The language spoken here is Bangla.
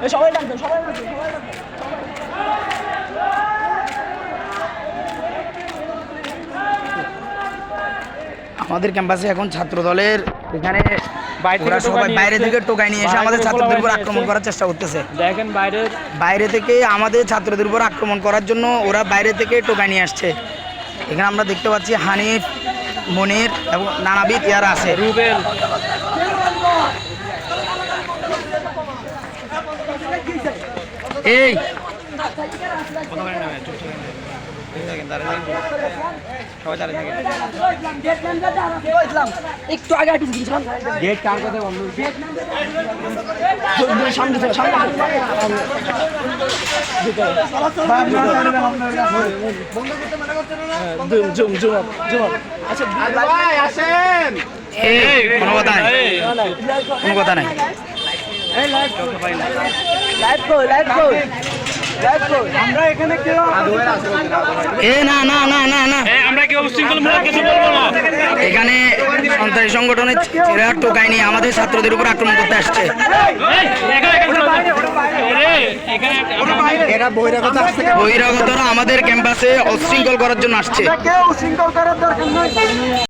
সবাই সবাই সবাই আমাদের ক্যাম্পাসে এখন ছাত্র দলের এখানে বাইরে থেকে ওরা টোকাই সবাই নিয়ে বাইরে থেকে টোকাই নিয়ে এসে আমাদের ছাত্রদের উপর আক্রমণ করার চেষ্টা করতেছে। দেখেন বাইরের বাইরে থেকে আমাদের ছাত্রদের উপর আক্রমণ করার জন্য ওরা বাইরে থেকে টোকাই নিয়ে আসছে। এখানে আমরা দেখতে পাচ্ছি হানিফ মনির এবং নানাবিদ ইয়ারা আছে। রুবেল। এই। একটু আগে একটু পিছন গেট কার কথা বন্ধ সামনে থেকে সামনে। জুম জুম জুম জুম আচ্ছা কোনো কথা নাই। কোনো কথা নাই। এখানে কেউ এ না না না না না। আমরা কেউ শৃঙ্খলমূলক কিছু বলব না। এখানে সন্ত্রাসী সংগঠনের ছেলেরা টোকাই নিয়ে আমাদের ছাত্রদের উপর আক্রমণ করতে আসছে। বহিরাগতরা আমাদের ক্যাম্পাসে অশৃঙ্খল করার জন্য আসছে।